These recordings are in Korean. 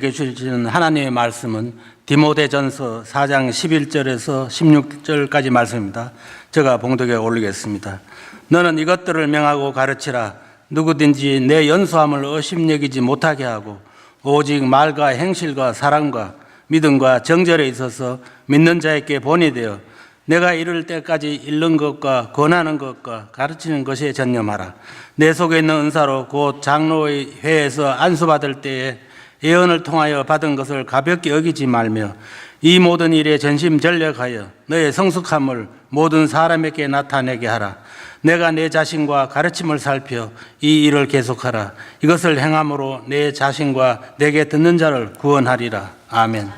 우리에게 주시는 하나님의 말씀은 디모데전서 4장 11절에서 16절까지 말씀입니다. 제가 봉독에 올리겠습니다. 너는 이것들을 명하고 가르치라. 누구든지 내 연수함을 의심여기지 못하게 하고 오직 말과 행실과 사랑과 믿음과 정절에 있어서 믿는 자에게 본이 되어 내가 이를 때까지 잃는 것과 권하는 것과 가르치는 것에 전념하라. 내 속에 있는 은사로 곧 장로의 회에서 안수받을 때에 예언을 통하여 받은 것을 가볍게 여기지 말며 이 모든 일에 전심 전력하여 너의 성숙함을 모든 사람에게 나타내게 하라. 내가 내 자신과 가르침을 살펴 이 일을 계속하라. 이것을 행함으로 내 자신과 내게 듣는 자를 구원하리라. 아멘.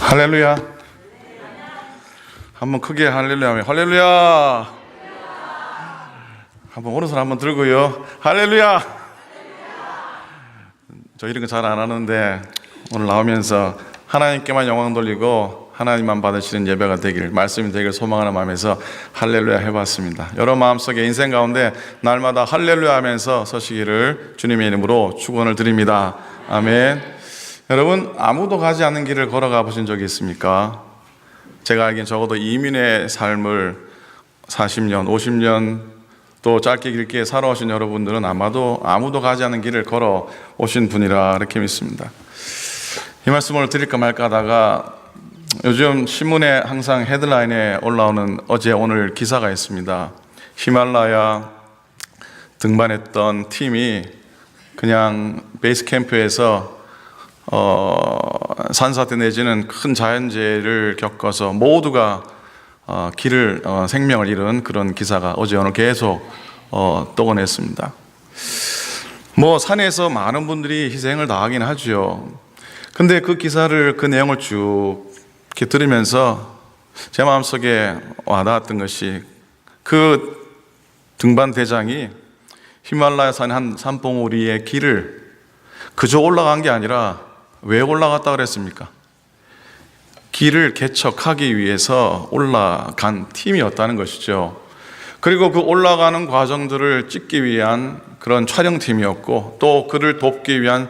할렐루야. 한번 크게 할렐루야 할렐루야. 한번 오른손 한번 들고요. 할렐루야. 저 이런 거 잘 안 하는데 오늘 나오면서 하나님께만 영광 돌리고 하나님만 받으시는 예배가 되길 말씀이 되길 소망하는 마음에서 할렐루야 해봤습니다. 여러 마음속에 인생 가운데 날마다 할렐루야 하면서 서시기를 주님의 이름으로 축원을 드립니다. 아멘. 여러분 아무도 가지 않는 길을 걸어가 보신 적이 있습니까? 제가 알기엔 적어도 이민의 삶을 40년, 50년 또 짧게 길게 살아오신 여러분들은 아마도 아무도 가지 않는 길을 걸어 오신 분이라 이렇게 믿습니다. 이 말씀을 드릴까 말까 하다가 요즘 신문에 항상 헤드라인에 올라오는 어제 오늘 기사가 있습니다. 히말라야 등반했던 팀이 그냥 베이스 캠프에서 어, 산사태 내지는 큰 자연재해를 겪어서 모두가 어, 길을 어, 생명을 잃은 그런 기사가 어제 오늘 계속 어, 떠오냈습니다. 뭐 산에서 많은 분들이 희생을 당하긴 하죠. 근데 그 기사를 그 내용을 쭉 이렇게 들으면서 제 마음속에 와닿았던 것이 그 등반 대장이 히말라야 산한 산봉우리의 길을 그저 올라간 게 아니라 왜 올라갔다 그랬습니까? 길을 개척하기 위해서 올라간 팀이었다는 것이죠. 그리고 그 올라가는 과정들을 찍기 위한 그런 촬영팀이었고 또 그를 돕기 위한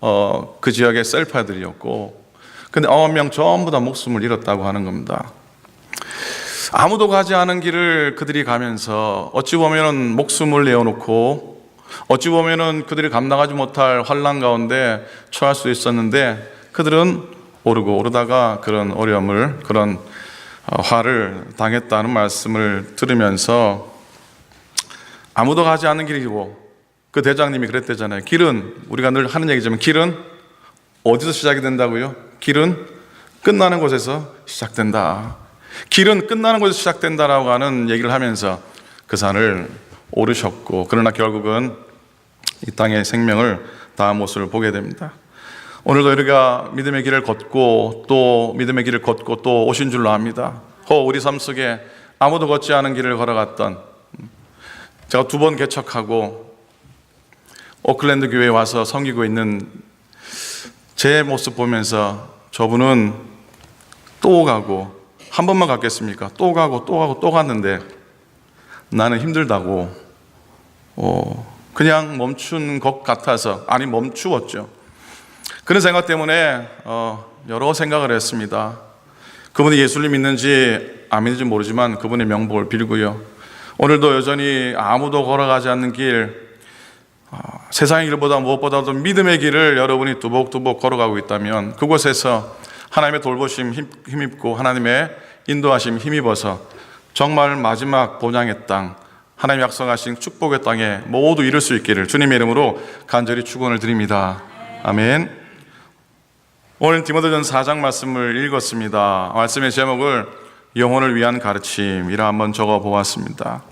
어, 그 지역의 셀파들이었고 근데 아홉 명 전부 다 목숨을 잃었다고 하는 겁니다. 아무도 가지 않은 길을 그들이 가면서 어찌 보면은 목숨을 내어놓고 어찌 보면은 그들이 감당하지 못할 환란 가운데 처할 수 있었는데 그들은 오르고 오르다가 그런 어려움을 그런 어, 화를 당했다는 말씀을 들으면서 아무도 가지 않는 길이고 그 대장님이 그랬대잖아요. 길은 우리가 늘 하는 얘기지만 길은 어디서 시작이 된다고요? 길은 끝나는 곳에서 시작된다. 길은 끝나는 곳에서 시작된다라고 하는 얘기를 하면서 그 산을 오르셨고 그러나 결국은 이 땅의 생명을 다한 모습을 보게 됩니다. 오늘도 우리가 믿음의 길을 걷고 또 믿음의 길을 걷고 또 오신 줄로 압니다. 혹 우리 삶 속에 아무도 걷지 않은 길을 걸어갔던 제가 두 번 개척하고 오클랜드 교회에 와서 섬기고 있는 제 모습 보면서 저분은 또 가고 한 번만 갔겠습니까? 또 가고 또 가고 또 갔는데 나는 힘들다고 어, 그냥 멈춘 것 같아서 아니 멈추었죠. 그런 생각 때문에 어, 여러 생각을 했습니다. 그분이 예수를 믿는지 안 믿는지 모르지만 그분의 명복을 빌고요. 오늘도 여전히 아무도 걸어가지 않는 길, 어, 세상의 길보다 무엇보다도 믿음의 길을 여러분이 두복두복 걸어가고 있다면 그곳에서 하나님의 돌보심 힘- 힘입고 하나님의 인도하심 힘입어서 정말 마지막 본향의 땅, 하나님 약속하신 축복의 땅에 모두 이룰 수 있기를 주님의 이름으로 간절히 축원을 드립니다. 아멘. 오늘 디모데전 4장 말씀을 읽었습니다. 말씀의 제목을 영혼을 위한 가르침이라 한번 적어 보았습니다.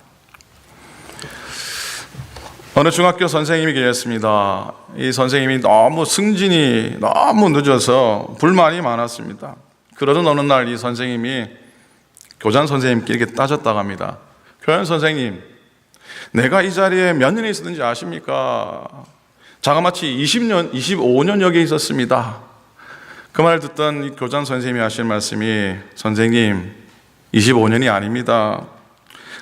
어느 중학교 선생님이 계셨습니다. 이 선생님이 너무 승진이 너무 늦어서 불만이 많았습니다. 그러던 어느 날 이 선생님이 교장 선생님께 이렇게 따졌다고 합니다. 교장 선생님, 내가 이 자리에 몇 년이 있었는지 아십니까? 자그마치 20년, 25년 여기 있었습니다. 그 말을 듣던 이 교장 선생님이 하신 말씀이 선생님 25년이 아닙니다.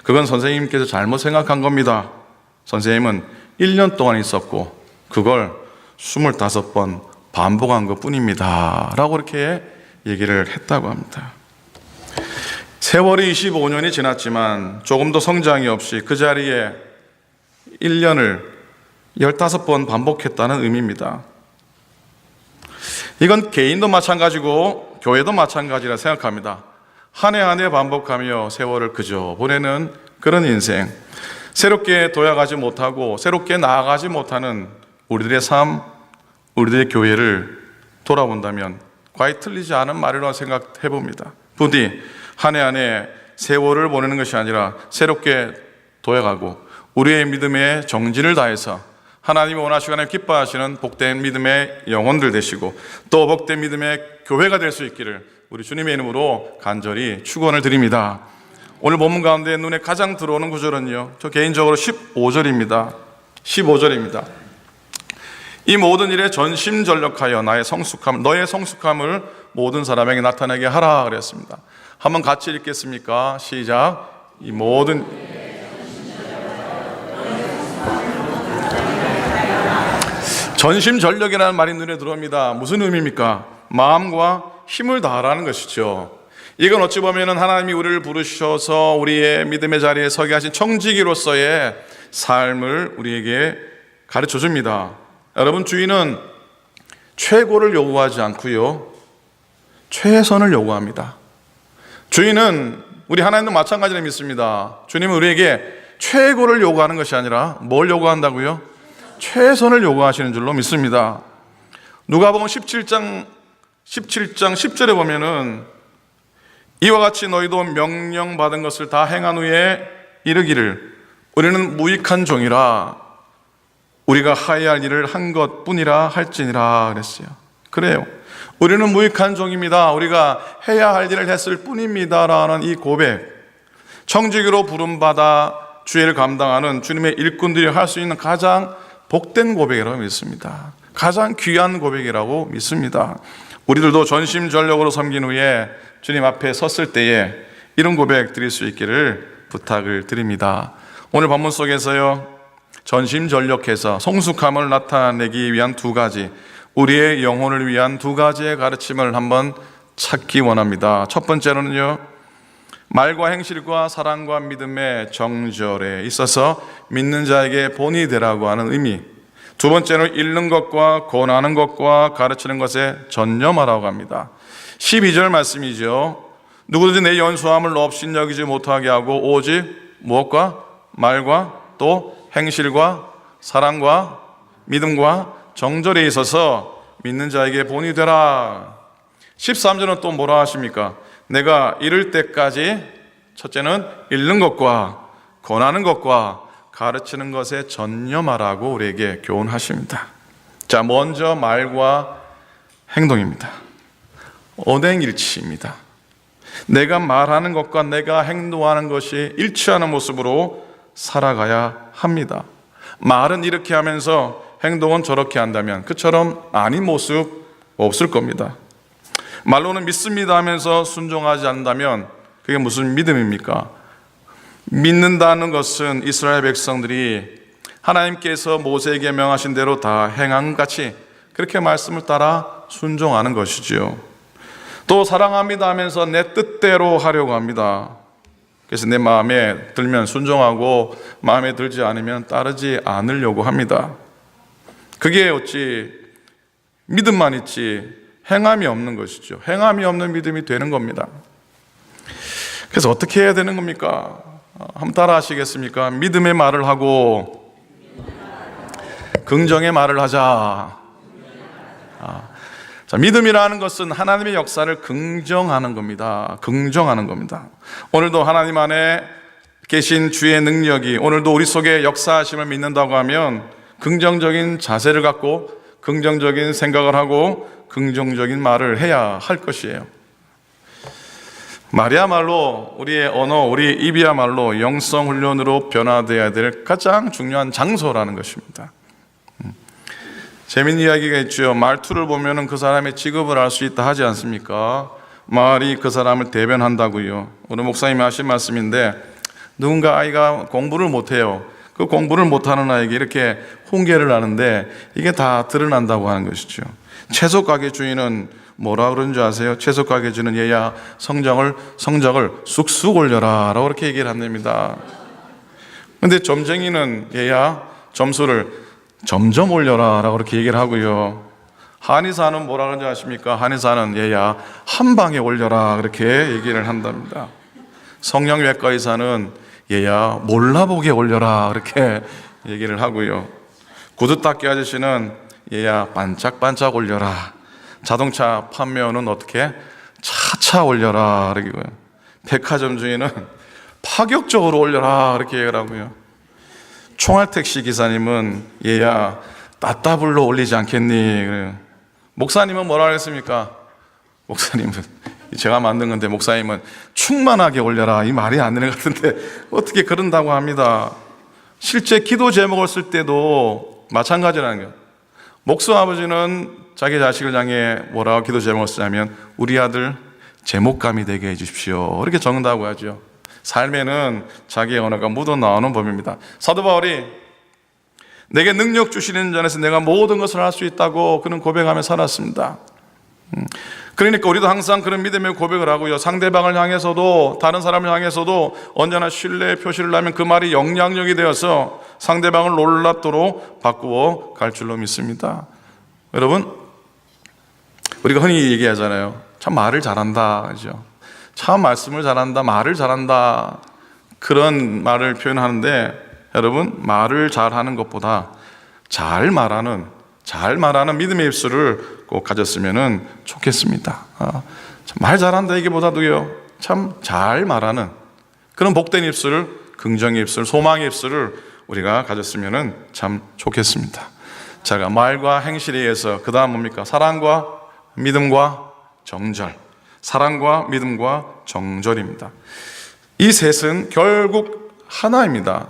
그건 선생님께서 잘못 생각한 겁니다. 선생님은 1년 동안 있었고 그걸 25번 반복한 것 뿐입니다. 라고 이렇게 얘기를 했다고 합니다. 세월이 25년이 지났지만 조금도 성장이 없이 그 자리에 1년을 15번 반복했다는 의미입니다. 이건 개인도 마찬가지고 교회도 마찬가지라 생각합니다. 한 해 한 해 반복하며 세월을 그저 보내는 그런 인생. 새롭게 도약하지 못하고 새롭게 나아가지 못하는 우리들의 삶, 우리들의 교회를 돌아본다면 과히 틀리지 않은 말이라고 생각해 봅니다. 부디 한 해 한 해 세월을 보내는 것이 아니라 새롭게 도약하고 우리의 믿음에 정진을 다해서 하나님이 원하시고 하나님 기뻐하시는 복된 믿음의 영혼들 되시고 또 복된 믿음의 교회가 될 수 있기를 우리 주님의 이름으로 간절히 축원을 드립니다. 오늘 본문 가운데 눈에 가장 들어오는 구절은요. 저 개인적으로 15절입니다. 15절입니다. 이 모든 일에 전심전력하여 나의 성숙함, 너의 성숙함을 모든 사람에게 나타나게 하라 그랬습니다. 한번 같이 읽겠습니까? 시작. 이 모든 전심전력이라는 말이 눈에 들어옵니다. 무슨 의미입니까? 마음과 힘을 다하라는 것이죠. 이건 어찌 보면 하나님이 우리를 부르셔서 우리의 믿음의 자리에 서게 하신 청지기로서의 삶을 우리에게 가르쳐 줍니다. 여러분, 주인은 최고를 요구하지 않고요. 최선을 요구합니다. 주인은 우리 하나님도 마찬가지로 믿습니다. 주님은 우리에게 최고를 요구하는 것이 아니라 뭘 요구한다고요? 최선을 요구하시는 줄로 믿습니다. 누가복음 17장 17장 10절에 보면은 이와 같이 너희도 명령 받은 것을 다 행한 후에 이르기를 우리는 무익한 종이라 우리가 하여야 할 일을 한 것뿐이라 할지니라 그랬어요. 그래요. 우리는 무익한 종입니다. 우리가 해야 할 일을 했을 뿐입니다라는 이 고백. 청지기로 부름받아 주의를 감당하는 주님의 일꾼들이 할 수 있는 가장 복된 고백이라고 믿습니다. 가장 귀한 고백이라고 믿습니다. 우리들도 전심전력으로 섬긴 후에 주님 앞에 섰을 때에 이런 고백 드릴 수 있기를 부탁을 드립니다. 오늘 본문 속에서요. 전심전력해서 성숙함을 나타내기 위한 두 가지, 우리의 영혼을 위한 두 가지의 가르침을 한번 찾기 원합니다. 첫 번째로는요. 말과 행실과 사랑과 믿음의 정절에 있어서 믿는 자에게 본이 되라고 하는 의미. 두 번째는 읽는 것과 권하는 것과 가르치는 것에 전념하라고 합니다. 12절 말씀이죠. 누구든지 내 연수함을 업신여기지 못하게 하고 오직 무엇과 말과 또 행실과 사랑과 믿음과 정절에 있어서 믿는 자에게 본이 되라. 13절은 또 뭐라 하십니까? 내가 이를 때까지 첫째는 읽는 것과 권하는 것과 가르치는 것에 전념하라고 우리에게 교훈하십니다. 자, 먼저 말과 행동입니다. 언행일치입니다. 내가 말하는 것과 내가 행동하는 것이 일치하는 모습으로 살아가야 합니다. 말은 이렇게 하면서 행동은 저렇게 한다면 그처럼 아닌 모습 없을 겁니다. 말로는 믿습니다 하면서 순종하지 않는다면 그게 무슨 믿음입니까? 믿는다는 것은 이스라엘 백성들이 하나님께서 모세에게 명하신 대로 다 행한 같이 그렇게 말씀을 따라 순종하는 것이지요. 또 사랑합니다 하면서 내 뜻대로 하려고 합니다. 그래서 내 마음에 들면 순종하고 마음에 들지 않으면 따르지 않으려고 합니다. 그게 어찌 믿음만 있지 행함이 없는 것이죠. 행함이 없는 믿음이 되는 겁니다. 그래서 어떻게 해야 되는 겁니까? 한번 따라 하시겠습니까? 믿음의 말을 하고 긍정의 말을 하자. 아, 자, 믿음이라는 것은 하나님의 역사를 긍정하는 겁니다. 긍정하는 겁니다. 오늘도 하나님 안에 계신 주의 능력이 오늘도 우리 속에 역사하심을 믿는다고 하면 긍정적인 자세를 갖고 긍정적인 생각을 하고 긍정적인 말을 해야 할 것이에요. 말이야말로 우리의 언어, 우리 입이야말로 영성 훈련으로 변화되어야 될 가장 중요한 장소라는 것입니다. 음. 재밌는 이야기가 있죠. 말투를 보면은 그 사람의 직업을 알 수 있다 하지 않습니까? 말이 그 사람을 대변한다고요. 오늘 목사님이 하신 말씀인데 누군가 아이가 공부를 못해요. 그 공부를 못하는 아이에게 이렇게 훈계를 하는데 이게 다 드러난다고 하는 것이죠. 채소 가게 주인은 뭐라 그러는 줄 아세요? 채소 가게 주는 얘야 성적을 성적을 쑥쑥 올려라라고 그렇게 얘기를 한답니다. 근데 점쟁이는 얘야 점수를 점점 올려라라고 그렇게 얘기를 하고요. 한의사는 뭐라 그러는지 아십니까? 한의사는 얘야 한 방에 올려라 그렇게 얘기를 한답니다. 성형외과 의사는 얘야 몰라보게 올려라 그렇게 얘기를 하고요. 구두 닦기 아저씨는 얘야 반짝반짝 올려라. 자동차 판매원은 어떻게 차차 올려라 그러고요. 백화점 주인은 파격적으로 올려라 그렇게 얘기를 하고요. 총알 택시 기사님은 얘야 따따블로 올리지 않겠니? 그래요. 목사님은 뭐라 그랬습니까? 목사님은 제가 만든 건데 목사님은 충만하게 올려라 이 말이 안 되는 것 같은데 어떻게 그런다고 합니다. 실제 기도 제목을 쓸 때도 마찬가지라는 거예요. 목수 아버지는 자기 자식을 향해 뭐라고 기도 제목을 쓰냐면 우리 아들 제목감이 되게 해주십시오. 이렇게 적는다고 하죠. 삶에는 자기의 언어가 묻어 나오는 법입니다. 사도 바울이 내게 능력 주시는 전에서 내가 모든 것을 할 수 있다고 그는 고백하며 살았습니다. 음, 그러니까 우리도 항상 그런 믿음의 고백을 하고요. 상대방을 향해서도 다른 사람을 향해서도 언제나 신뢰의 표시를 하면 그 말이 영향력이 되어서 상대방을 놀랍도록 바꾸어 갈 줄로 믿습니다. 여러분, 우리가 흔히 얘기하잖아요. 참 말을 잘한다. 그죠? 참 말씀을 잘한다. 말을 잘한다. 그런 말을 표현하는데 여러분, 말을 잘하는 것보다 잘 말하는 잘 말하는 믿음의 입술을 꼭 가졌으면 좋겠습니다. 아, 참말 잘한다 얘기보다도요, 참 잘 말하는 그런 복된 입술을, 긍정의 입술, 소망의 입술을 우리가 가졌으면 참 좋겠습니다. 제가 말과 행실에 의해서 그 다음 뭡니까? 사랑과 믿음과 정절. 사랑과 믿음과 정절입니다. 이 셋은 결국 하나입니다.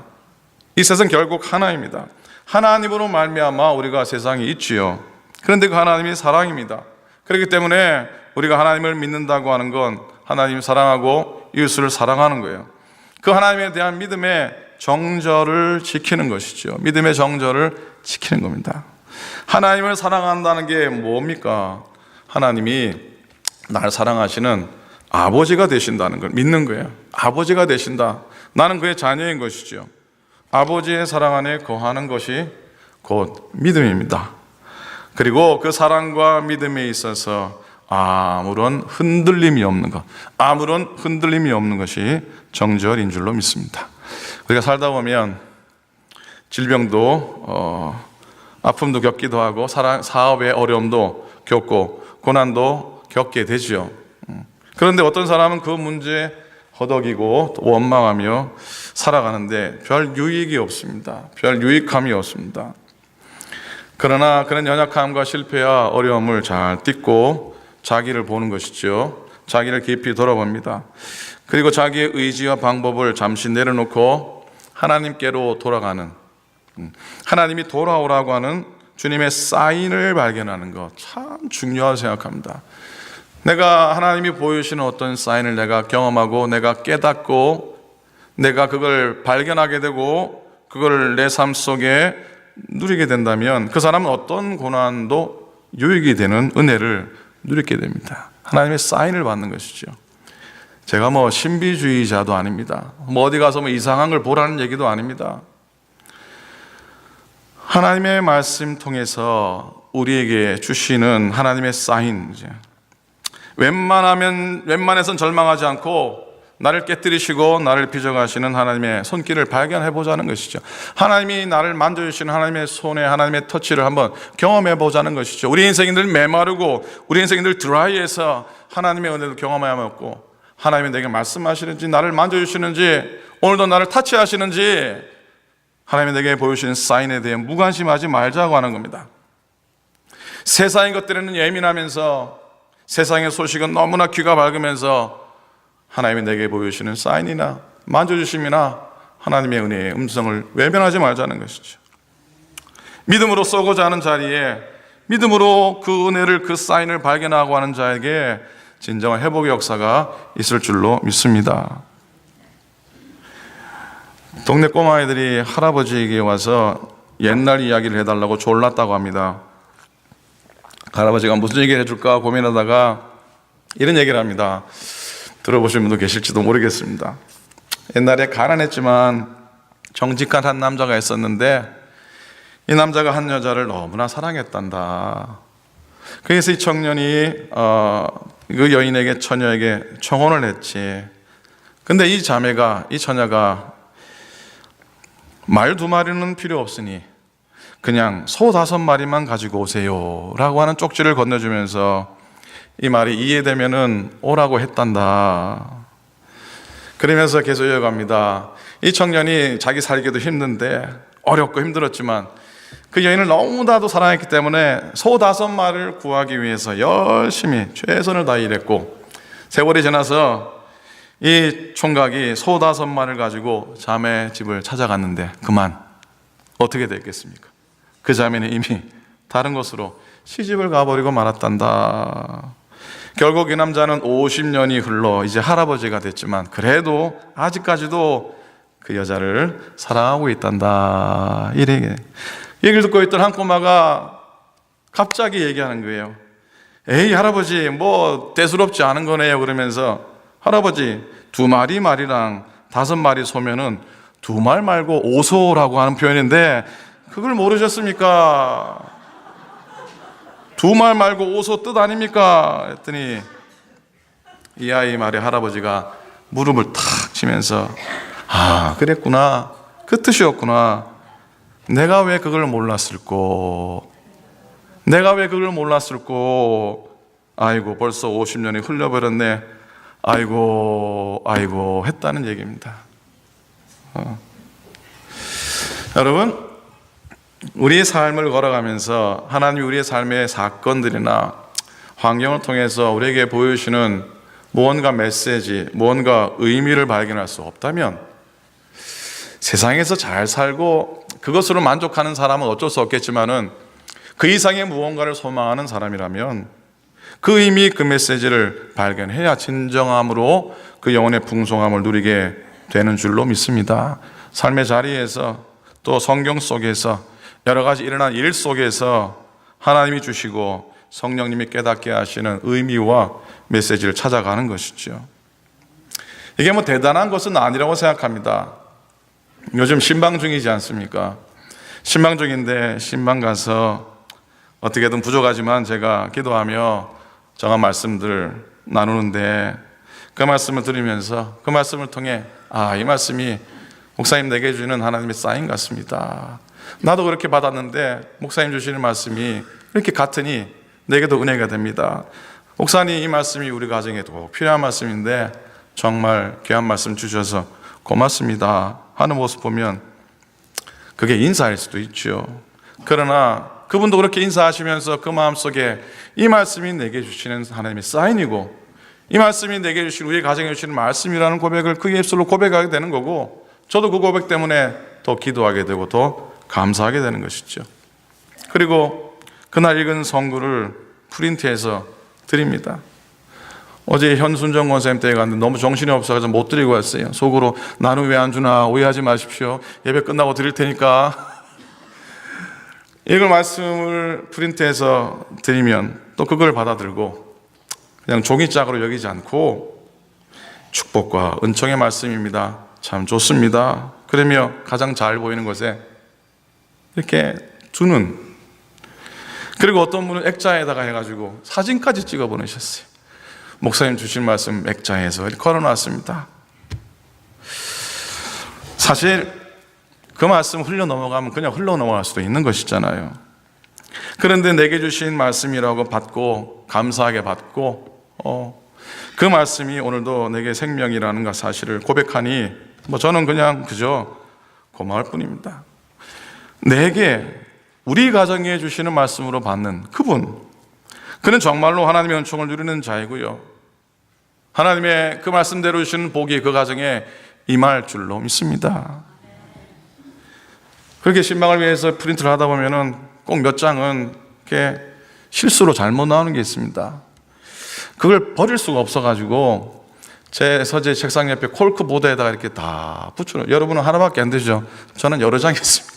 이 셋은 결국 하나입니다. 하나님으로 말미암아 우리가 세상에 있지요. 그런데 그 하나님이 사랑입니다. 그렇기 때문에 우리가 하나님을 믿는다고 하는 건 하나님 사랑하고 이웃을 사랑하는 거예요. 그 하나님에 대한 믿음의 정절을 지키는 것이죠. 믿음의 정절을 지키는 겁니다. 하나님을 사랑한다는 게 뭡니까? 하나님이 날 사랑하시는 아버지가 되신다는 걸 믿는 거예요. 아버지가 되신다. 나는 그의 자녀인 것이죠. 아버지의 사랑 안에 거하는 것이 곧 믿음입니다. 그리고 그 사랑과 믿음에 있어서 아무런 흔들림이 없는 것, 아무런 흔들림이 없는 것이 정절인 줄로 믿습니다. 우리가 살다 보면 질병도 어, 아픔도 겪기도 하고 사업의 어려움도 겪고 고난도 겪게 되죠. 음. 그런데 어떤 사람은 그 문제에 허덕이고 또 원망하며 살아가는데 별 유익이 없습니다. 별 유익함이 없습니다. 그러나 그런 연약함과 실패와 어려움을 잘 딛고 자기를 보는 것이죠. 자기를 깊이 돌아봅니다. 그리고 자기의 의지와 방법을 잠시 내려놓고 하나님께로 돌아가는 음, 하나님이 돌아오라고 하는 주님의 사인을 발견하는 것 참 중요하다고 생각합니다. 내가 하나님이 보여주시는 어떤 사인을 내가 경험하고 내가 깨닫고 내가 그걸 발견하게 되고 그걸 내 삶 속에 누리게 된다면 그 사람은 어떤 고난도 유익이 되는 은혜를 누리게 됩니다. 하나님의 사인을 받는 것이죠. 제가 뭐 신비주의자도 아닙니다. 뭐 어디 가서 뭐 이상한 걸 보라는 얘기도 아닙니다. 하나님의 말씀 통해서 우리에게 주시는 하나님의 사인, 웬만하면 웬만해선 절망하지 않고 나를 깨뜨리시고 나를 빚어가시는 하나님의 손길을 발견해 보자는 것이죠. 하나님이 나를 만져주시는 하나님의 손에 하나님의 터치를 한번 경험해 보자는 것이죠. 우리 인생들 메마르고 우리 인생들 드라이해서 하나님의 은혜를 경험해야 먹고 하나님이 내게 말씀하시는지 나를 만져주시는지 오늘도 나를 타치하시는지 하나님이 내게 보여주시는 사인에 대해 무관심하지 말자고 하는 겁니다. 세상의 것들에는 예민하면서 세상의 소식은 너무나 귀가 밝으면서 하나님이 내게 보여주시는 사인이나 만져주심이나 하나님의 은혜의 음성을 외면하지 말자는 것이죠. 믿음으로 쏘고자 하는 자리에 믿음으로 그 은혜를 그 사인을 발견하고 하는 자에게 진정한 회복의 역사가 있을 줄로 믿습니다. 동네 꼬마아이들이 할아버지에게 와서 옛날 이야기를 해달라고 졸랐다고 합니다. 할아버지가 무슨 얘기를 해줄까 고민하다가 이런 얘기를 합니다. 들어보신 분도 계실지도 모르겠습니다. 옛날에 가난했지만 정직한 한 남자가 있었는데 이 남자가 한 여자를 너무나 사랑했단다. 그래서 이 청년이 어, 그 여인에게 처녀에게 청혼을 했지. 근데 이 자매가 이 처녀가 말 두 마리는 필요 없으니 그냥 소 다섯 마리만 가지고 오세요 라고 하는 쪽지를 건네주면서 이 말이 이해되면은 오라고 했단다. 그러면서 계속 이어갑니다. 이 청년이 자기 살기도 힘든데 어렵고 힘들었지만 그 여인을 너무나도 사랑했기 때문에 소 다섯 마리를 구하기 위해서 열심히 최선을 다해 일했고 세월이 지나서 이 총각이 소 다섯 마리를 가지고 자매 집을 찾아갔는데 그만 어떻게 됐겠습니까? 그 자매는 이미 다른 곳으로 시집을 가버리고 말았단다. 결국 이 남자는 50년이 흘러 이제 할아버지가 됐지만 그래도 아직까지도 그 여자를 사랑하고 있단다. 이래 얘기를 듣고 있던 한 꼬마가 갑자기 얘기하는 거예요. 에이 할아버지 뭐 대수롭지 않은 거네요 그러면서 할아버지 두 마리 말이랑 다섯 마리 소면은 두 말 말고 오소라고 하는 표현인데 그걸 모르셨습니까? 두 말 말고 오소 뜻 아닙니까? 했더니 이 아이 말에 할아버지가 무릎을 탁 치면서 아 그랬구나 그 뜻이었구나 내가 왜 그걸 몰랐을꼬 내가 왜 그걸 몰랐을꼬 아이고 벌써 50년이 흘려버렸네 아이고 아이고 했다는 얘기입니다 어. 여러분 우리의 삶을 걸어가면서 하나님이 우리의 삶의 사건들이나 환경을 통해서 우리에게 보여주시는 무언가 메시지, 무언가 의미를 발견할 수 없다면 세상에서 잘 살고 그것으로 만족하는 사람은 어쩔 수 없겠지만은 그 이상의 무언가를 소망하는 사람이라면 그 의미, 그 메시지를 발견해야 진정함으로 그 영혼의 풍성함을 누리게 되는 줄로 믿습니다. 삶의 자리에서 또 성경 속에서 여러 가지 일어난 일 속에서 하나님이 주시고 성령님이 깨닫게 하시는 의미와 메시지를 찾아가는 것이죠. 이게 뭐 대단한 것은 아니라고 생각합니다. 요즘 신방 중이지 않습니까? 신방 중인데 신방 가서 어떻게든 부족하지만 제가 기도하며 정한 말씀들 나누는데 그 말씀을 들으면서 그 말씀을 통해 아, 이 말씀이 목사님 내게 주는 하나님의 사인 같습니다. 나도 그렇게 받았는데 목사님 주시는 말씀이 이렇게 같으니 내게도 은혜가 됩니다. 목사님 이 말씀이 우리 가정에도 필요한 말씀인데 정말 귀한 말씀 주셔서 고맙습니다 하는 모습 보면 그게 인사일 수도 있죠. 그러나 그분도 그렇게 인사하시면서 그 마음속에 이 말씀이 내게 주시는 하나님의 사인이고 이 말씀이 내게 주신 우리 가정에 주시는 말씀이라는 고백을 그 입술로 고백하게 되는 거고 저도 그 고백 때문에 더 기도하게 되고 더 감사하게 되는 것이죠. 그리고 그날 읽은 성구를 프린트해서 드립니다. 어제 현순정 권사님 댁에 갔는데 너무 정신이 없어서 못 드리고 왔어요. 속으로 나는 왜 안 주나 오해하지 마십시오. 예배 끝나고 드릴 테니까. 이걸 말씀을 프린트해서 드리면 또 그걸 받아들고 그냥 종이짝으로 여기지 않고 축복과 은총의 말씀입니다. 참 좋습니다. 그러며 가장 잘 보이는 것에 이렇게 두는 그리고 어떤 분은 액자에다가 해가지고 사진까지 찍어 보내셨어요. 목사님 주신 말씀 액자에서 걸어놨습니다. 사실 그 말씀 흘러 넘어가면 그냥 흘러 넘어갈 수도 있는 것이잖아요. 그런데 내게 주신 말씀이라고 받고 감사하게 받고 어, 그 말씀이 오늘도 내게 생명이라는 것 사실을 고백하니 뭐 저는 그냥 그저 고마울 뿐입니다. 내게 우리 가정에 주시는 말씀으로 받는 그분 그는 정말로 하나님의 은총을 누리는 자이고요. 하나님의 그 말씀대로 주시는 복이 그 가정에 임할 줄로 믿습니다. 그렇게 신방을 위해서 프린트를 하다 보면은 꼭 몇 장은 이렇게 실수로 잘못 나오는 게 있습니다. 그걸 버릴 수가 없어가지고 제 서재 책상 옆에 콜크 보드에다가 이렇게 다 붙여놓. 여러분은 하나밖에 안 되죠. 저는 여러 장 있습니다.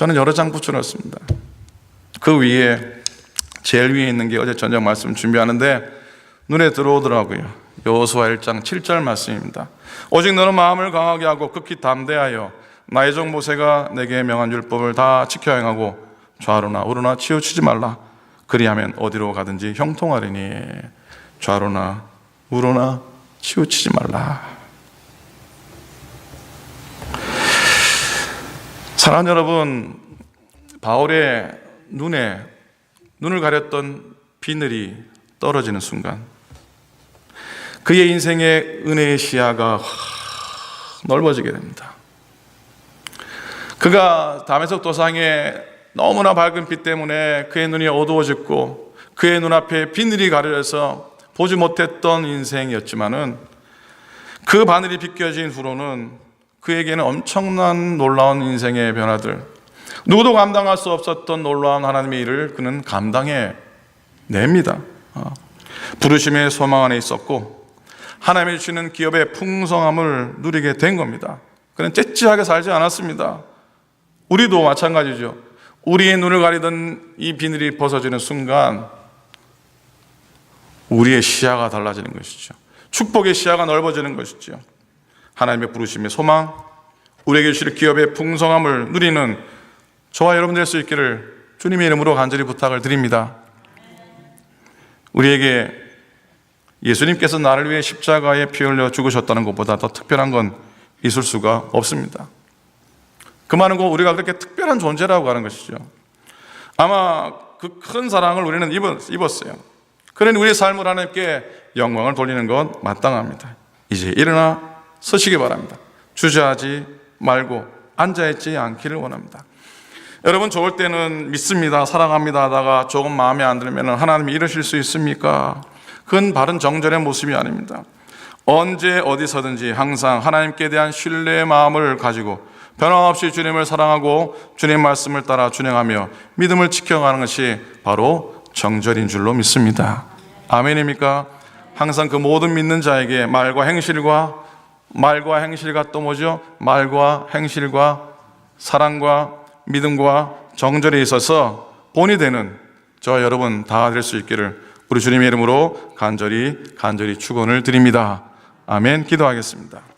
저는 여러 장 붙여놓습니다. 그 위에 제일 위에 있는 게 어제 저녁 말씀 준비하는데 눈에 들어오더라고요. 여호수아 1장 7절 말씀입니다. 오직 너는 마음을 강하게 하고 극히 담대하여 나의 종 모세가 내게 명한 율법을 다 지켜 행하고 좌로나 우로나 치우치지 말라. 그리하면 어디로 가든지 형통하리니 좌로나 우로나 치우치지 말라. 사랑하는 여러분, 바울의 눈에 눈을 가렸던 비늘이 떨어지는 순간 그의 인생의 은혜의 시야가 확 넓어지게 됩니다. 그가 다메섹 도상에 너무나 밝은 빛 때문에 그의 눈이 어두워졌고 그의 눈앞에 비늘이 가려져서 보지 못했던 인생이었지만은 그 바늘이 비껴진 후로는 그에게는 엄청난 놀라운 인생의 변화들 누구도 감당할 수 없었던 놀라운 하나님의 일을 그는 감당해 냅니다. 어. 부르심의 소망 안에 있었고 하나님이 주시는 기업의 풍성함을 누리게 된 겁니다. 그는 째찌하게 살지 않았습니다. 우리도 마찬가지죠. 우리의 눈을 가리던 이 비늘이 벗어지는 순간 우리의 시야가 달라지는 것이죠. 축복의 시야가 넓어지는 것이죠. 하나님의 부르심의 소망, 우리에게 주실 기업의 풍성함을 누리는 저와 여러분 될 수 있기를 주님의 이름으로 간절히 부탁을 드립니다. 우리에게 예수님께서 나를 위해 십자가에 피 흘려 죽으셨다는 것보다 더 특별한 건 있을 수가 없습니다. 그 많은 거 우리가 그렇게 특별한 존재라고 하는 것이죠. 아마 그 큰 사랑을 우리는 입었, 입었어요. 그러니 우리의 삶을 하나님께 영광을 돌리는 건 마땅합니다. 이제 일어나 서시기 바랍니다. 주저하지 말고 앉아있지 않기를 원합니다. 여러분 좋을 때는 믿습니다, 사랑합니다 하다가 조금 마음에 안 들면 하나님이 이러실 수 있습니까? 그건 바른 정절의 모습이 아닙니다. 언제 어디서든지 항상 하나님께 대한 신뢰의 마음을 가지고 변함없이 주님을 사랑하고 주님 말씀을 따라 준행하며 믿음을 지켜가는 것이 바로 정절인 줄로 믿습니다. 아멘입니까? 항상 그 모든 믿는 자에게 말과 행실과 말과 행실과 또 뭐죠? 말과 행실과 사랑과 믿음과 정절에 있어서 본이 되는 저 여러분 다 될 수 있기를 우리 주님의 이름으로 간절히 간절히 축원을 드립니다. 아멘. 기도하겠습니다.